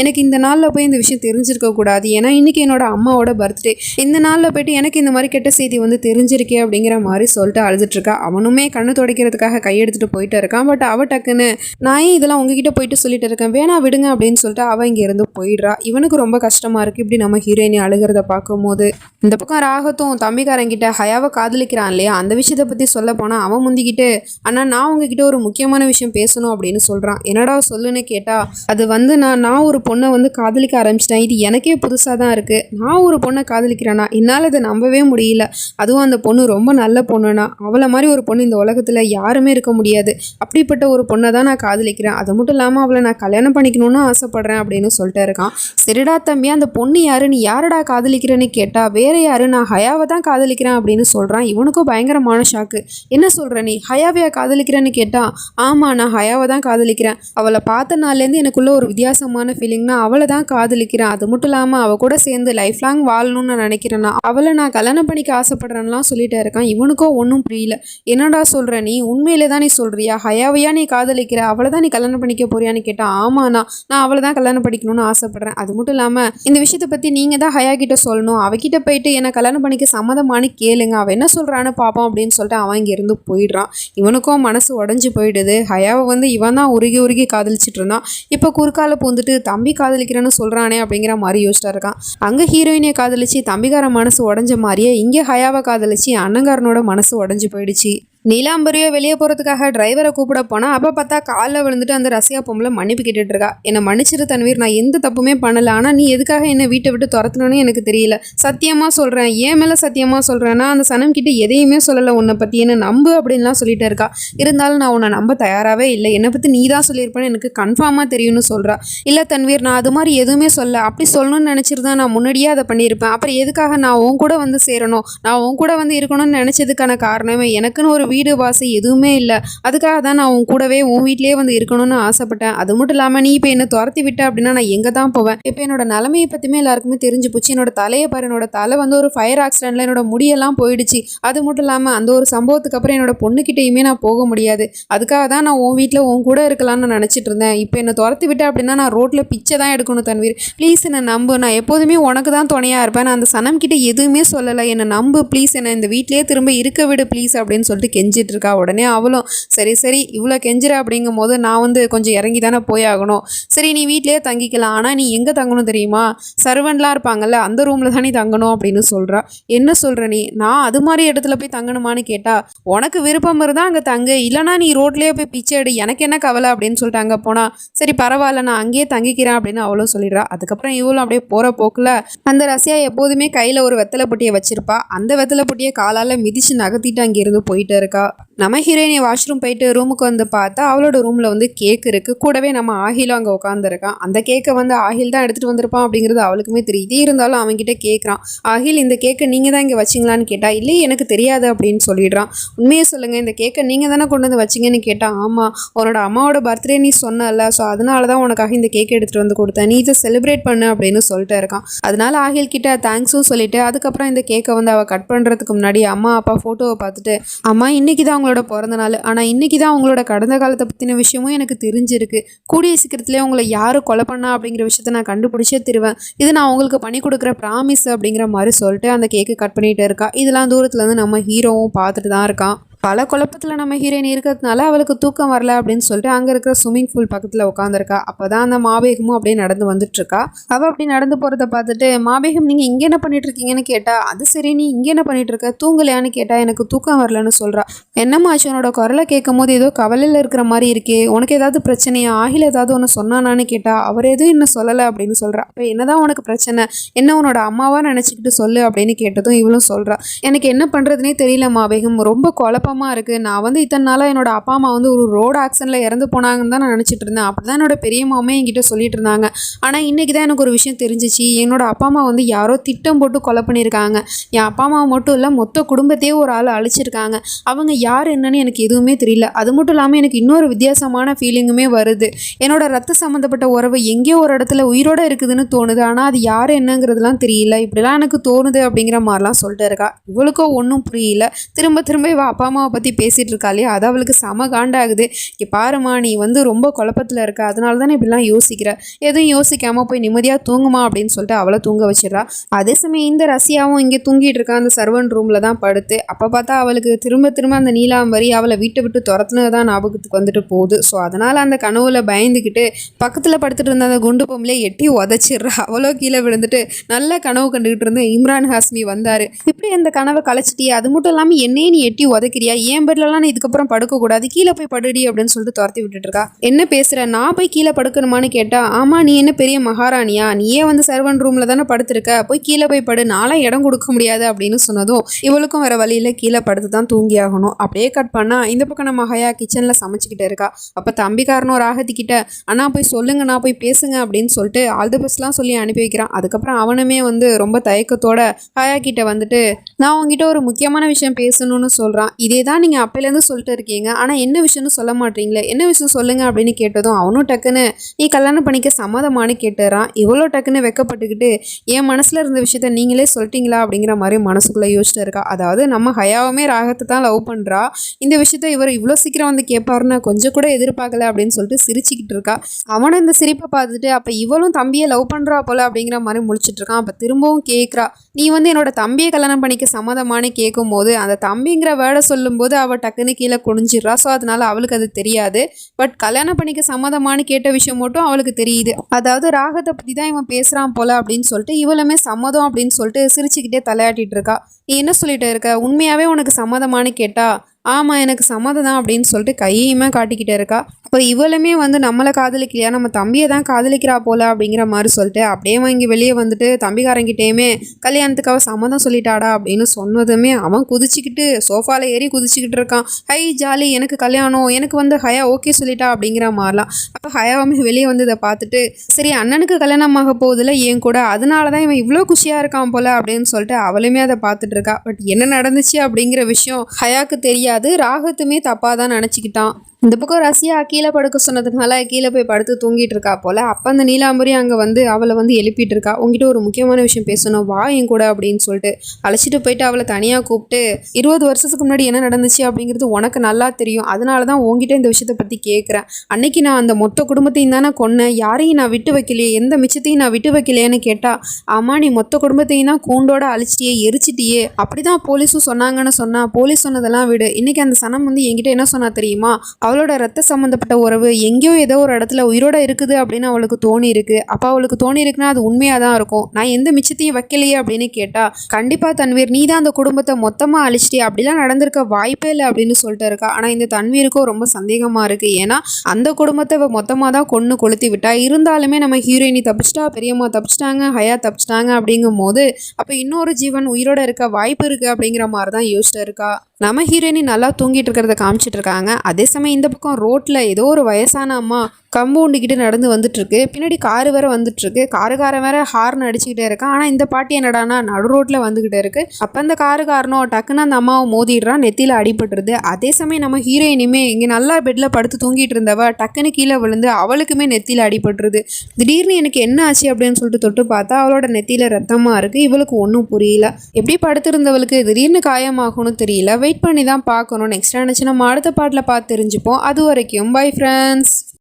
எனக்கு இந்த நாளில் போய் இந்த விஷயம் தெரிஞ்சிருக்க கூடாது. ஏன்னா இன்னைக்கு என்னோட அம்மாவோட பர்த்டே இந்த நாளில் போயிட்டு எனக்கு இந்த மாதிரி கெட்ட செய்தி வந்து தெரிஞ்சிருக்கே அப்படிங்கிற மாதிரி சொல்லிட்டு அழுதுட்டுருக்கா அவனுமே கண்ணு துடைக்கிறதுக்காக கையெடுத்துட்டு போயிட்டு இருக்கான். பட் அவ டக்குன்னு நான் ஏன் இதெல்லாம் உங்ககிட்ட போயிட்டு சொல்லிட்டு இருக்கேன்? வேணா விடுங்க அப்படின்னு சொல்லிட்டு அவன் இங்கேருந்து போயிடுறா. இவனுக்கு ரொம்ப கஷ்டமாக இருக்குது இப்படி நம்ம ஹீரோயினி அழுகிறத பார்க்கும்போது இந்த பக்கம் ராகத்தும் தம்பிக்காரங்கிட்ட ஹயாவை காதலிக்கிறான் இல்லையா? அந்த விஷயத்தை பற்றி சொல்ல போனால் அவன் முந்திக்கிட்டு ஆனால் நான் உங்ககிட்ட ஒரு முக்கியமான விஷயம் பேசணும் அப்படின்னு சொல்கிறான் என்னடா சொல்லுன்னு கேட்டால் அது வந்து நான் நான் ஒரு பொண்ணை வந்து காதலிக்க ஆரம்பிச்சிட்டேன். இது எனக்கே புதுசாக தான் இருக்குது நான் ஒரு பொண்ணை காதலிக்கிறேன்னா என்னால் இதை நம்பவே முடியல. அதுவும் அந்த பொண்ணு ரொம்ப நல்ல பொண்ணுனா அவளை மாதிரி ஒரு பொண்ணு இந்த உலகத்தில் யாருமே இருக்க முடியாது. அப்படிப்பட்ட ஒரு பொண்ணை தான் நான் காதலிக்கிறேன். அது மட்டும் இல்லாமல் அவளை நான் கல்யாணம் பண்ணிக்கணும்னு ஆசைப்படுறேன் அப்படின்னு சொல்லிட்டு இருக்கான். சரிடா தம்பி அந்த பொண்ணு யாரு? நீ யாரடா காதலிக்கிறேன்னு கேட்டால் வேறு யாரு? நான் ஹயாவை தான் காதலிக்கிறேன் அப்படின்னு சொல்கிறான் இவனுக்கும் பயங்கரமான ஷாக்கு என்ன சொல்கிற நீ? ஹயாவையா காதலிக்கிறேன்னு கேட்டால் ஆமா நான் ஹயாவை தான் காதலிக்கிறேன். அவளை பார்த்த நாள்லேருந்து எனக்குள்ளே ஒரு வித்தியாசமான பார்த்தீங்கன்னா அவளை தான் காதலிக்கிறேன் அது மட்டும் இல்லாமல் அவள் கூட சேர்ந்து லைஃப் லாங் வாழணும்னு நான் நினைக்கிறேன்னா அவளை நான் கல்யாணம் பண்ணிக்க ஆசைப்படுறேன்லாம் சொல்லிட்டே இருக்கான். இவனுக்கோ ஒன்றும் புரியல. என்னடா சொல்கிற நீ? உண்மையிலே தான் நீ சொல்கிறியா ஹயாவையா நீ காதலிக்கிற? அவளை தான் நீ கல்யாணம் பண்ணிக்க போறியான்னு கேட்டால் ஆமாண்ணா நான் அவளை தான் கல்யாணம் படிக்கணும்னு ஆசைப்படுறேன். அது மட்டும் இல்லாமல் இந்த விஷயத்தை பற்றி நீங்கள் தான் ஹயா கிட்ட சொல்லணும். அவகிட்ட போயிட்டு என்னை கல்யாணம் பண்ணிக்க சம்மதமானு கேளுங்க. அவள் என்ன சொல்கிறான்னு பார்ப்போம் அப்படின்னு சொல்லிட்டு அவன் இங்கேருந்து போயிடுறான். இவனுக்கும் மனசு உடஞ்சி போயிடுது. ஹயாவை வந்து இவன் தான் உருகி உருகி காதலிச்சிட்டு இருந்தான். இப்போ குறுக்கால பூந்துட்டு தம்பி காதலிக்கிறேன்னு சொல்கிறானே அப்படிங்கிற மாதிரி யோசிச்சுட்டு இருக்கான். அங்கே ஹீரோயினை காதலிச்சு தம்பிக்கார மனசு உடஞ்ச மாதிரியே இங்கே ஹயாவை காதலிச்சு அண்ணங்காரனோட மனசு உடஞ்சி போயிடுச்சு. நீலாம்பரியோ வெளியே போகிறதுக்காக டிரைவரை கூப்பிட போனால் அப்போ பார்த்தா காலில் விழுந்துட்டு அந்த ரசியா பொம்பளை மன்னிப்பு கேட்டுட்டு இருக்கா என்னை மன்னிச்சிரு தன்வீர் நான் எந்த தப்புமே பண்ணல. ஆனால் நீ எதுக்காக என்னை வீட்டை விட்டு துரத்தணும்னு எனக்கு தெரியல. சத்தியமாக சொல்கிறேன் ஏன் மேலே சத்தியமாக சொல்கிறேன்னா அந்த சனம் கிட்ட எதையுமே சொல்லலை. உன்னை பற்றி என்னை நம்பு அப்படின்லாம் சொல்லிட்டு இருக்கா. இருந்தாலும் நான் உன்னை நம்ப தயாராகவே இல்லை. என்னை பற்றி நீ தான் சொல்லியிருப்பேன்னு எனக்கு கன்ஃபார்மாக தெரியும்னு சொல்கிறா இல்லை தன்வீர் நான் அது மாதிரி எதுவுமே சொல்ல அப்படி சொல்லணும்னு நினச்சிருந்தா நான் முன்னாடியே அதை பண்ணியிருப்பேன். அப்புறம் எதுக்காக நான் உன் கூட வந்து சேரணும்? நான் உன் கூட வந்து இருக்கணும்னு நினச்சதுக்கான காரணமே எனக்குன்னு ஒரு வீடு வாசல் எதுவுமே இல்லை. அதுக்காக தான் நான் உன் கூடவே உன் வீட்லேயே வந்து இருக்கணும்னு ஆசைப்பட்டேன். அது மட்டும் இல்லாமல் நீ இப்போ என்னை துரத்தி விட்ட அப்படின்னா நான் எங்கே தான் போவேன்? இப்போ என்னோட நிலைமையை பற்றியுமே எல்லாருக்குமே தெரிஞ்சு போச்சு. என்னோட தலையை பாரு என்னோட தலை வந்து ஒரு ஃபயர் ஆக்சிடென்ட்டில் என்னோட முடியெல்லாம் போயிடுச்சு. அது மட்டும் இல்லாமல் அந்த ஒரு சம்பவத்துக்கு அப்புறம் என்னோட பொண்ணுக்கிட்டேயுமே நான் போக முடியாது. அதுக்காக தான் நான் உன் வீட்டில் உன் கூட இருக்கலாம்னு நான் நினச்சிட்டு இருந்தேன். இப்போ என்னை துரத்தி விட்ட அப்படின்னா நான் ரோட்டில் பிச்சை தான் எடுக்கணும் தன்வீர். ப்ளீஸ் என்னை நம்பு. நான் எப்போதுமே உனக்கு தான் துணையாக இருப்பேன். நான் அந்த சனம் கிட்ட எதுவுமே சொல்லலை. என்னை நம்பு. ப்ளீஸ் என்னை இந்த வீட்லேயே திரும்ப இருக்க விடு ப்ளீஸ் அப்படின்னு சொல்லிட்டு கெஞ்சிட்டு இருக்கா உடனே அவளும் சரி சரி இவ்வளோ கெஞ்சுற அப்படிங்கும் போது நான் வந்து கொஞ்சம் இறங்கி தானே போய் ஆகணும். சரி நீ வீட்லேயே தங்கிக்கலாம். ஆனால் நீ எங்கே தங்கணும் தெரியுமா? சர்வன்லாம் இருப்பாங்கல்ல அந்த ரூமில் தான் நீ தங்கணும் அப்படின்னு சொல்கிறா என்ன சொல்கிற நீ? நான் அது மாதிரி இடத்துல போய் தங்கணுமான்னு கேட்டா உனக்கு விருப்பம் இருந்தால் அங்கே தங்கு. இல்லைனா நீ ரோட்லேயே போய் பிச்சை எடு. எனக்கு என்ன கவலை? அப்படின்னு சொல்லிட்டு அங்கே போனால் சரி பரவாயில்ல நான் அங்கேயே தங்கிக்கிறேன் அப்படின்னு அவளும் சொல்லிடுறா. அதுக்கப்புறம் இவளும் அப்படியே போகிற போக்கில் அந்த ரசியா எப்போதுமே கையில் ஒரு வெத்தலை பொட்டியை வச்சிருப்பா. அந்த வெத்தலை பொட்டியை காலால் மிதிச்சு நகர்த்திட்டு அங்கேருந்து போயிட்டு இருக்கா. நம்ம ஹீரோயினி வாஷ்ரூம் போயிட்டு ரூமுக்கு வந்து பார்த்தா அவளோட ரூமில் வந்து கேக் இருக்குது கூடவே நம்ம ஆஹிலும் அங்கே உட்காந்துருக்கான் அந்த கேக்கை வந்து ஆஹில் தான் எடுத்துகிட்டு வந்திருப்பான் அப்படிங்கிறது அவளுக்குமே தெரியுது இருந்தாலும் அவன்கிட்ட கேட்குறான் ஆஹில் இந்த கேக்கை நீங்கள் தான் இங்கே வச்சிங்களான்னு கேட்டா இல்லை எனக்கு தெரியாது அப்படின்னு சொல்லிடுறான். உண்மையை சொல்லுங்கள் இந்த கேக்கை நீங்கள் தானே கொண்டு வந்து வச்சிங்கன்னு கேட்டால் ஆமாம் உன்னோட அம்மாவோட பர்த்டே நீ சொன்னல ஸோ அதனால தான் உனக்காக இந்த கேக் எடுத்துகிட்டு வந்து கொடுத்தேன். நீ இதை செலிப்ரேட் பண்ணு அப்படின்னு சொல்லிட்டு இருக்கான். அதனால ஆஹில் கிட்ட தேங்க்ஸும் சொல்லிட்டு அதுக்கப்புறம் இந்த கேக்கை வந்து அவள் கட் பண்ணுறதுக்கு முன்னாடி அம்மா அப்பா ஃபோட்டோவை பார்த்துட்டு அம்மா இன்னைக்கு தான் அவங்களோட பிறந்த நாள். ஆனால் இன்றைக்கி தான் அவங்களோட கடந்த காலத்தை பற்றின விஷயமும் எனக்கு தெரிஞ்சிருக்கு. கூடிய சீக்கிரத்திலே உங்களை யார் கொலை பண்ணா அப்படிங்கிற விஷயத்த நான் கண்டுபிடிச்சே தருவேன். இது நான் உங்களுக்கு பண்ணி கொடுக்குற ப்ராமிஸ் அப்படிங்கிற மாதிரி சொல்லிட்டு அந்த கேக்கு கட் பண்ணிகிட்டு இருக்கா. இதெல்லாம் தூரத்தில் வந்து நம்ம ஹீரோவும் பார்த்துட்டு தான் இருக்கான் பல குழப்பத்தில் நம்ம ஹீரோயின் இருக்கிறதுனால அவளுக்கு தூக்கம் வரல அப்படின்னு சொல்லிட்டு அங்கே இருக்கிற ஸ்விம்மிங் பூல் பக்கத்தில் உட்காந்துருக்கா அப்போ தான் அந்த மாபேகமும் அப்படியே நடந்து வந்துட்டுருக்கா. அவள் அப்படி நடந்து போகிறத பார்த்துட்டு மாபேகம் நீங்கள் இங்கே என்ன பண்ணிட்டு இருக்கீங்கன்னு கேட்டால் அது சரி நீ இங்கே என்ன பண்ணிட்டு இருக்க தூங்கலையான்னு கேட்டால் எனக்கு தூக்கம் வரலன்னு சொல்கிறா என்னம்மா ஆச்சு? குரலை கேட்கும் போது ஏதோ கவலையில் இருக்கிற மாதிரி இருக்கே. உனக்கு ஏதாவது பிரச்சனையா? ஆகில ஏதாவது ஒன்று சொன்னானான்னு கேட்டால் அவர் எதுவும் இன்னும் சொல்லலை அப்படின்னு சொல்கிறா அப்போ என்னதான் உனக்கு பிரச்சனை? என்ன உன்னோட அம்மாவாக நினச்சிக்கிட்டு சொல்லு அப்படின்னு கேட்டதும் இவளும் சொல்கிறா எனக்கு என்ன பண்ணுறதுனே தெரியல மாபேகம். ரொம்ப குழப்பம் இருக்குது நான் வந்து இத்தனை நாளாக என்னோட அப்பா அம்மா வந்து ஒரு ரோடு ஆக்சிடென்ட்டில் இறந்து போனாங்கன்னு தான் நான் நினச்சிட்டு இருந்தேன். அப்படி தான் என்னோட பெரியம்மாவுமே என்கிட்ட சொல்லிட்டு இருந்தாங்க. ஆனால் இன்றைக்கி தான் எனக்கு ஒரு விஷயம் தெரிஞ்சிச்சு. என்னோட அப்பா அம்மா வந்து யாரோ திட்டம் போட்டு கொலை பண்ணியிருக்காங்க. என் அப்பா அம்மா மட்டும் இல்லை மொத்த குடும்பத்தையே ஒரு ஆள் அழிச்சிருக்காங்க. அவங்க யார் என்னன்னு எனக்கு எதுவுமே தெரியல. அது மட்டும் இல்லாமல் எனக்கு இன்னொரு வித்தியாசமான ஃபீலிங்குமே வருது. என்னோட ரத்த சம்மந்தப்பட்ட உறவு எங்கேயோ ஒரு இடத்துல உயிரோட இருக்குதுன்னு தோணுது. ஆனால் அது யார் என்னங்கிறதுலாம் தெரியல. இப்படிலாம் எனக்கு தோணுது அப்படிங்கிற மாதிரிலாம் சொல்லிட்டு இருக்கா. இவளுக்கோ ஒன்றும் புரியல. திரும்ப திரும்ப இவள் அப்பா அம்மா அம்மாவை பற்றி பேசிகிட்டு இருக்காளே அது அவளுக்கு செம காண்டாகுது. இங்கே பாருமா நீ வந்து ரொம்ப குழப்பத்தில் இருக்க. அதனால தானே இப்படிலாம் யோசிக்கிற? எதுவும் யோசிக்காமல் போய் நிம்மதியாக தூங்குமா அப்படின்னு சொல்லிட்டு அவளை தூங்க வச்சிடறா. அதே சமயம் இந்த ரசியாவும் இங்கே தூங்கிட்டு இருக்கா. அந்த சர்வன் ரூமில் தான் படுத்து. அப்போ பார்த்தா அவளுக்கு திரும்ப திரும்ப அந்த நீலாம்பரி அவளை வீட்டை விட்டு துரத்துனது தான் ஞாபகத்துக்கு வந்துட்டு போகுது. ஸோ அதனால் அந்த கனவுல பயந்துக்கிட்டு பக்கத்தில் படுத்துட்டு இருந்த அந்த குண்டு பொம்பளை எட்டி உதச்சிடுறா. அவ்வளோ கீழே விழுந்துட்டு நல்ல கனவு கண்டுகிட்டு இருந்த இம்ரான் ஹாஸ்மி வந்தார். இப்படி அந்த கனவை கலைச்சிட்டியே. அது மட்டும் இல்லாமல் என்னையே நீ எட்டி உதைக்கிறியா? என் பெட்லலாம் நான் இதுக்கப்புறம் படுக்கக்கூடாது? கீழே போய் படுடி அப்படின்னு சொல்லிட்டு துரத்தி விட்டுட்டு இருக்கா என்ன பேசுற? நான் போய் கீழே படுக்கணுமான்னு கேட்டா ஆமா நீ என்ன பெரிய மகாராணியா? நீயே வந்து சர்வன் ரூம்ல தானே படுத்திருக்க. போய் கீழே போய் படு. நாளாக இடம் கொடுக்க முடியாது அப்படின்னு சொன்னதும் இவளுக்கும் வேற வழியில கீழே படுத்து தான் தூங்கி ஆகணும். அப்படியே கட் பண்ணா இந்த பக்கம் நம்ம ஹயா கிச்சன்ல சமைச்சுக்கிட்டு இருக்கா. அப்ப தம்பிக்காரனும் ராகத்திக்கிட்ட அண்ணா போய் சொல்லுங்க நான் போய் பேசுங்க அப்படின்னு சொல்லிட்டு ஆல் தி பெஸ்ட்லாம் சொல்லி அனுப்பி வைக்கிறான். அதுக்கப்புறம் அவனுமே வந்து ரொம்ப தயக்கத்தோட ஹயா கிட்ட வந்துட்டு நான் உங்ககிட்ட ஒரு முக்கியமான விஷயம் பேசணும்னு சொல்கிறான் இதே தான் நீங்கள் அப்போலேருந்து சொல்லிட்டு இருக்கீங்க. ஆனால் என்ன விஷயம்னு சொல்ல மாட்டீங்களே? என்ன விஷயம் சொல்லுங்கள் அப்படின்னு கேட்டதும் அவனும் டக்குன்னு நீ கல்யாணம் பண்ணிக்க சம்மதமானு கேட்டுறான். இவ்வளோ டக்குன்னு வெக்கப்பட்டுக்கிட்டு என் மனசில் இருந்த விஷயத்த நீங்களே சொல்லிட்டீங்களா? அப்படிங்கிற மாதிரி மனசுக்குள்ளே யோசிச்சுட்டு இருக்கா. அதாவது நம்ம ஹயாவுமே ராகத்தை தான் லவ் பண்ணுறா இந்த விஷயத்த இவர் இவ்வளோ சீக்கிரம் வந்து கேட்பாருன்னு கொஞ்சம் கூட எதிர்பார்க்கல அப்படின்னு சொல்லிட்டு சிரிச்சுக்கிட்டு இருக்கா. அவனும் இந்த சிரிப்பை பார்த்துட்டு அப்போ இவளும் தம்பியை லவ் பண்ணுறா போல அப்படிங்கிற மாதிரி முழிச்சிட்டு இருக்கான். அப்போ திரும்பவும் கேட்குறா நீ வந்து என்னோட தம்பியை கல்யாணம் பண்ணிக்க சம்மதமானு கேட்கும்போது அந்த தம்பிங்கிற வேர்டை சொல்லும்போது அவள் டக்குன்னு கீழே குனிஞ்சிடுறா. ஸோ அதனால அவளுக்கு அது தெரியாது. பட் கல்யாணம் பண்ணிக்க சம்மதமானு கேட்ட விஷயம் மட்டும் அவளுக்கு தெரியுது. அதாவது ராகத்தை பற்றி தான் இவன் பேசுகிறான் போல அப்படின்னு சொல்லிட்டு இவளுமே சம்மதம் அப்படின்னு சொல்லிட்டு சிரிச்சுக்கிட்டே தலையாட்டிட்டு இருக்கா. நீ என்ன சொல்லிட்டு இருக்க? உண்மையாகவே உனக்கு சம்மதமானு கேட்டா? ஆமாம் எனக்கு சம்மதம் தான் அப்படின்னு சொல்லிட்டு கையுமே காட்டிக்கிட்டே இருக்கா. அப்போ இவளுமே வந்து நம்மளை காதலிக்கலையா? நம்ம தம்பியை தான் காதலிக்கிறா போல அப்படிங்கிற மாதிரி சொல்லிட்டு அப்படியே வாங்கி வெளியே வந்துட்டு தம்பிக்காரங்கிட்டேயுமே கல்யாணத்துக்கு அவள் சம்மதம் சொல்லிட்டாடா அப்படின்னு சொன்னதுமே அவன் குதிச்சுக்கிட்டு சோஃபாவில் ஏறி குதிச்சுக்கிட்டு இருக்கான். ஹை ஜாலி எனக்கு கல்யாணம். எனக்கு வந்து ஹயா ஓகே சொல்லிட்டா அப்படிங்கிற மாதிரிலாம். அப்போ ஹயாவுமே வெளியே வந்து இதை பார்த்துட்டு சரி அண்ணனுக்கு கல்யாணம் ஆக போகுதுல ஏன் கூட? அதனால தான் இவன் இவ்வளோ குஷியாக இருக்கான் போல அப்படின்னு சொல்லிட்டு அவளுமே அதை பார்த்துட்டு இருக்கா. பட் என்ன நடந்துச்சு அப்படிங்கிற விஷயம் ஹயாக்கு தெரியாது. ராகத்துமே தப்பாக தான் நினச்சிக்கிட்டான். இந்த பக்கம் ரசியா கீழே படுக்க சொன்னதுனால கீழே போய் படுத்து தூங்கிட்டு இருக்கா போல. அப்போ அந்த நீலாம்பரி அங்கே வந்து அவளை வந்து எழுப்பிட்டு இருக்கா. உங்ககிட்ட ஒரு முக்கியமான விஷயம் பேசணும். வா என் கூட அப்படின்னு சொல்லிட்டு அழைச்சிட்டு போயிட்டு அவளை தனியாக கூப்பிட்டு இருபது வருஷத்துக்கு முன்னாடி என்ன நடந்துச்சு அப்படிங்கிறது உனக்கு நல்லா தெரியும். அதனால தான் உங்ககிட்ட இந்த விஷயத்தை பற்றி கேட்குறேன் அன்னைக்கு நான் அந்த மொத்த குடும்பத்தையும் தானே கொன்னேன். யாரையும் நான் விட்டு வைக்கலையே. எந்த மிச்சத்தையும் நான் விட்டு வைக்கலையேன்னு கேட்டா ஆமா நீ மொத்த குடும்பத்தையும் தான் கூண்டோட அழிச்சிட்டியே எரிச்சிட்டியே. அப்படிதான் போலீஸும் சொன்னாங்கன்னு சொன்னா போலீஸ் சொன்னதெல்லாம் விடு. இன்றைக்கி அந்த சனம் வந்து என்கிட்ட என்ன சொன்னா தெரியுமா? அவளோட ரத்த சம்மந்தப்பட்ட உறவு எங்கேயோ ஏதோ ஒரு இடத்துல உயிரோட இருக்குது அப்படின்னு அவளுக்கு தோணி இருக்கு அப்போ அவளுக்கு தோணி இருக்குன்னா அது உண்மையாக தான் இருக்கும். நான் எந்த மிச்சத்தையும் வைக்கலையே அப்படின்னு கேட்டா கண்டிப்பாக தன்வீர் நீ தான் அந்த குடும்பத்தை மொத்தமாக அழிச்சிட்டியா? அப்படிலாம் நடந்திருக்க வாய்ப்பே இல்லை அப்படின்னு சொல்லிட்டு இருக்கா. ஆனால் இந்த தன்வீருக்கும் ரொம்ப சந்தேகமாக இருக்கு. ஏன்னா அந்த குடும்பத்தை இவ மொத்தமாக தான் கொன்று கொளுத்தி விட்டா இருந்தாலுமே நம்ம ஹீரோயினி தப்பிச்சிட்டா பெரியம்மா தப்பிச்சிட்டாங்க ஹயா தப்பிச்சிட்டாங்க அப்படிங்கும் போது அப்போ இன்னொரு ஜீவன் உயிரோட இருக்க வாய்ப்பு இருக்கு அப்படிங்கிற மாதிரி தான் யோசிச்சிட்டு இருக்கா. நம்ம ஹீரோயினி நல்லா தூங்கிட்டு இருக்கிறத காமிச்சிட்டு இருக்காங்க. அதே சமயம் இந்த பக்கம் ரோட்டில் ஏதோ ஒரு வயசான அம்மா கம்பு நடந்து வந்துட்டுருக்கு. பின்னாடி காரு வேற வந்துட்டுருக்கு. காருக்காரன் வேற ஹார்ன் அடிச்சுக்கிட்டே இருக்கான். ஆனால் இந்த பாட்டி என்னடானா நடு ரோட்டில் வந்துக்கிட்டே இருக்கு. அப்போ அந்த காருக்காரனும் டக்குன்னு அந்த அம்மாவை மோதிடுறான் நெத்தியில் அடிபட்டுருது. அதே சமயம் நம்ம ஹீரோயினுமே இங்கே நல்லா பெட்டில் படுத்து தூங்கிட்டு இருந்தவ டக்குன்னு கீழே விழுந்து அவளுக்குமே நெத்தியில் அடிபட்டுருது. திடீர்னு எனக்கு என்ன ஆச்சு அப்படின்னு சொல்லிட்டு தொட்டு பார்த்தா அவளோட நெத்தியில் ரத்தமாக இருக்குது இவளுக்கு ஒன்றும் புரியல. எப்படி படுத்திருந்தவளுக்கு திடீர்னு காயமாகணும் தெரியல. வெயிட் பண்ணி தான் பார்க்கணும் நெக்ஸ்ட் நினச்சி நம்ம அடுத்த பாட்டில் பார்த்து தெரிஞ்சுப்போம். அது வரைக்கும் பை ஃப்ரெண்ட்ஸ்